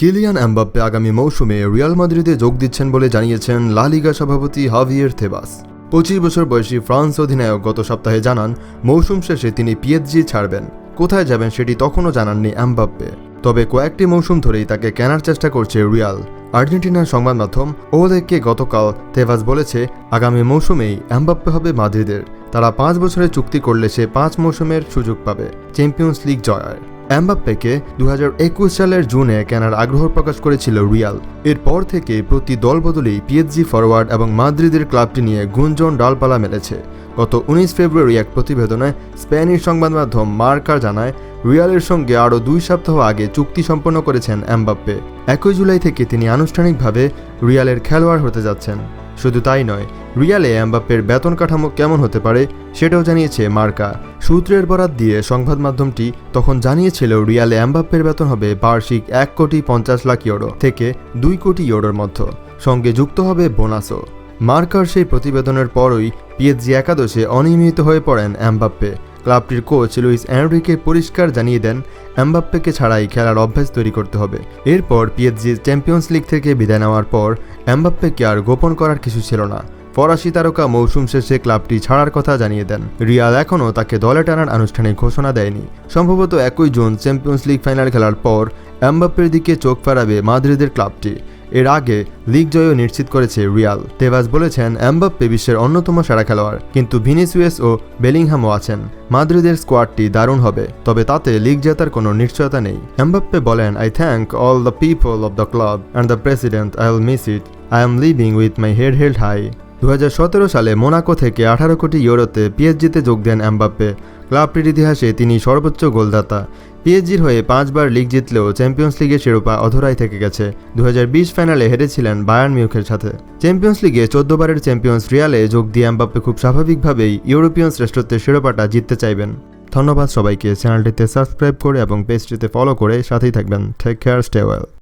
Kylian Mbappe আগামী মৌসুমে Real মাদ্রিদে যোগ দিচ্ছেন বলে জানিয়েছেন লা লিগা সভাপতি হাভিয়ের থেবাস। পঁচিশ বছর বয়সী ফ্রান্স অধিনায়ক গত সপ্তাহে জানান, মৌসুম শেষে তিনি পিএসজি ছাড়বেন। কোথায় যাবেন সেটি তখনও জানাননি এমবাপ্পে। তবে কয়েকটি মৌসুম ধরেই তাকে কেনার চেষ্টা করছে রিয়াল। আর্জেন্টিনার সংবাদ মাধ্যম ওলেককে গতকাল তেভাস বলেছে, আগামী মৌসুমেই এমবাপ্পে হবে মাদ্রিদের। তারা পাঁচ বছরের চুক্তি করলে সে পাঁচ মৌসুমের সুযোগ পাবে, চ্যাম্পিয়ন্স লিগ জয়ের। এমবাপ্পেকে দু হাজার একুশ সালের জুনে কেনার আগ্রহ প্রকাশ করেছিল রিয়াল। এরপর থেকে প্রতি দল বদলেই পিএসজি ফরওয়ার্ড এবং মাদ্রিদের ক্লাবটি নিয়ে গুঞ্জন ডালপালা মেলেছে। গত উনিশ ফেব্রুয়ারি এক প্রতিবেদনে স্প্যানিশ সংবাদ মাধ্যম মার্কার জানায়, রিয়ালের সঙ্গে আরও দুই সপ্তাহ আগে চুক্তি সম্পন্ন করেছেন এমবাপ্পে। একই জুলাই থেকে তিনি আনুষ্ঠানিকভাবে রিয়ালের খেলোয়াড় হতে যাচ্ছেন। শুধু তাই নয়, রিয়ালে এমবাপ্পের বেতন কাঠামো কেমন হতে পারে সেটাও জানিয়েছে মার্কা। সূত্রের বরাত দিয়ে সংবাদ মাধ্যমটি তখন জানিয়েছিল, রিয়ালে এমবাপ্পের বেতন হবে বার্ষিক এক কোটি পঞ্চাশ লাখ ইউরো থেকে দুই কোটি ইউরোর মধ্য। সঙ্গে যুক্ত হবে বোনাসও মার্কার সেই প্রতিবেদনের পরই পিএচজি একাদশে অনিয়মিত হয়ে পড়েন এমবাপ্পে। ক্লাবটির কোচ লুইস অ্যান্ড্রিকে পরিষ্কার জানিয়ে দেন, এমবাপ্পেকে ছাড়াই খেলার অভ্যাস তৈরি করতে হবে। এরপর পিএসজি চ্যাম্পিয়ন্স লিগ থেকে বিদায় নেওয়ার পর, এমবাপ্পেকে আর গোপন করার কিছু ছিল না। ফরাসি তারকা মৌসুম শেষে ক্লাবটি ছাড়ার কথা জানিয়ে দেন। রিয়াল এখনও তাকে দলে টানার আনুষ্ঠানিক ঘোষণা দেয়নি। সম্ভবত একই জুন চ্যাম্পিয়ন্স লিগ ফাইনাল খেলার পর, এমবাপ্পের দিকে চোখ ফেরাবে মাদ্রিদের ক্লাবটি। এর আগে লিগ জয়ও নিশ্চিত করেছে রিয়াল। তেভাস বলেছেন, এমবাপ্পে বিশ্বের অন্যতম সেরা খেলোয়াড়, কিন্তু ভিনিসিয়াস ও বেলিংহামও আছেন। মাদ্রিদের স্কোয়াডটি দারুণ হবে, তবে তাতে লিগ জেতার কোনো নিশ্চয়তা নেই। এমবাপ্পে বলেন I thank all the people of the club and the president I will miss it I am living with my head held high দু হাজার সতেরো সালে মোনাকো থেকে আঠারো কোটি ইউরোতে পিএসজিতে যোগ দেন এমবাপ্পে। ক্লাবটির ইতিহাসে তিনি সর্বোচ্চ গোলদাতা। পিএসজির হয়ে পাঁচবার লিগ জিতলেও চ্যাম্পিয়ন্স লিগের শিরোপা অধরাই থেকে গেছে। দু হাজার বিশ ফাইনালে হেরেছিলেন বায়ার্ন মিউখের সাথে। চ্যাম্পিয়ন্স লিগে চোদ্দবারের চ্যাম্পিয়ন্স রিয়ালে যোগ দিয়ে এমবাপ্পে খুব স্বাভাবিকভাবেই ইউরোপিয়ান শ্রেষ্ঠত্বের শিরোপাটা জিততে চাইবেন। ধন্যবাদ সবাইকে। চ্যানেলটিতে সাবস্ক্রাইব করে এবং পেজটিতে ফলো করে সাথেই থাকবেন। Take care stay well